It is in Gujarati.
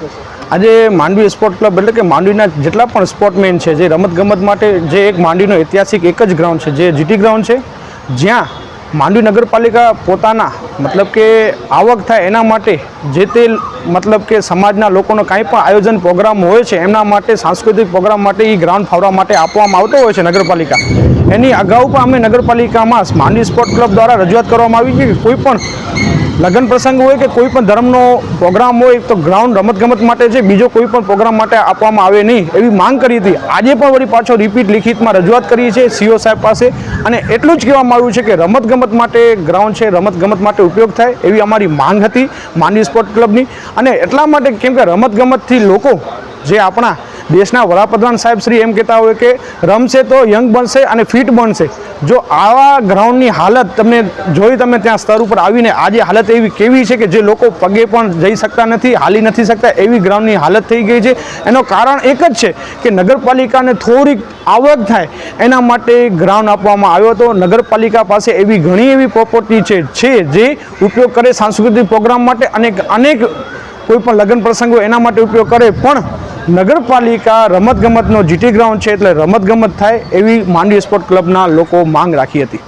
આજે માંડવી સ્પોર્ટ ક્લબ એટલે કે માંડવીના જેટલા પણ સ્પોર્ટમેન છે, જે રમતગમત માટે જે એક માંડવીનો ઐતિહાસિક એક જ ગ્રાઉન્ડ છે, જે જીટી ગ્રાઉન્ડ છે, જ્યાં માંડવી નગરપાલિકા પોતાના, મતલબ કે આવક થાય એના માટે જે તે મતલબ કે સમાજના લોકોનો કાંઈ પણ આયોજન પ્રોગ્રામ હોય છે એમના માટે, સાંસ્કૃતિક પ્રોગ્રામ માટે એ ગ્રાઉન્ડ ફાવરા માટે આપવામાં આવતો હોય છે નગરપાલિકા. એની અગાઉ પણ અમે નગરપાલિકામાં માંડવી સ્પોર્ટ ક્લબ દ્વારા રજૂઆત કરવામાં આવી છે કે કોઈ પણ લગ્ન પ્રસંગ હોય કે કોઈ પણ ધર્મનો પ્રોગ્રામ હોય તો ગ્રાઉન્ડ રમતગમત માટે છે, બીજો કોઈ પણ પ્રોગ્રામ માટે આપવામાં આવે નહીં એવી માંગ કરી હતી. આજે પણ વળી પાછો રિપીટ લિખિતમાં રજૂઆત કરી છે સીઓ સાહેબ પાસે અને એટલું જ કહેવામાં આવ્યું છે કે રમતગમત માટે ગ્રાઉન્ડ છે, રમતગમત માટે ઉપયોગ થાય એવી અમારી માંગ હતી માંડવી સ્પોર્ટ ક્લબની અને એટલા માટે કેમ કે રમતગમતથી લોકો જે આપણા દેશના વડાપ્રધાન સાહેબ શ્રી એમ કહેતા હોય કે રમશે તો યંગ બનશે અને ફિટ બનશે. જો આવા ગ્રાઉન્ડની હાલત તમને જોઈ તમે ત્યાં સ્તર ઉપર આવીને આજે હાલત એવી કેવી છે કે જે લોકો પગે પણ જઈ શકતા નથી, હાલી નથી શકતા, એવી ગ્રાઉન્ડની હાલત થઈ ગઈ છે. એનો કારણ એક જ છે કે નગરપાલિકાને થોડીક આવક થાય એના માટે ગ્રાઉન્ડ આપવામાં આવ્યો હતો. નગરપાલિકા પાસે એવી ઘણી એવી પ્રોપર્ટી છે જે ઉપયોગ કરે સાંસ્કૃતિક પ્રોગ્રામ માટે અને અનેક કોઈ પણ લગ્ન પ્રસંગો એના માટે ઉપયોગ કરે, પણ નગરપાલિકા રમતગમતનો જીટી ગ્રાઉન્ડ છે એટલે રમતગમત થાય એવી માંડવી સ્પોર્ટ ક્લબના લોકો માંગ રાખી હતી.